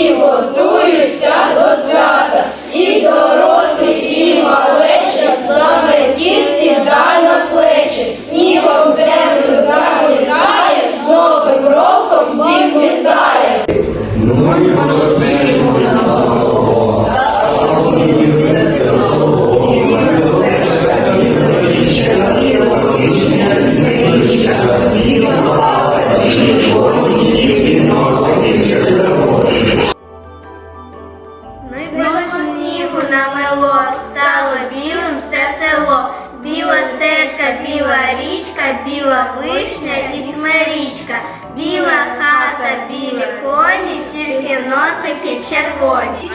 всі готуються до свята, і дорослі, і малеча, замесів сіда на плечі, снігом землю загрітає, з новим роком всіх вітає. Ми просимо. намело, стало білим все село, біла стежка, біла річка, біла вишня і смирічка, біла хата, білі коні, тільки носики червоні.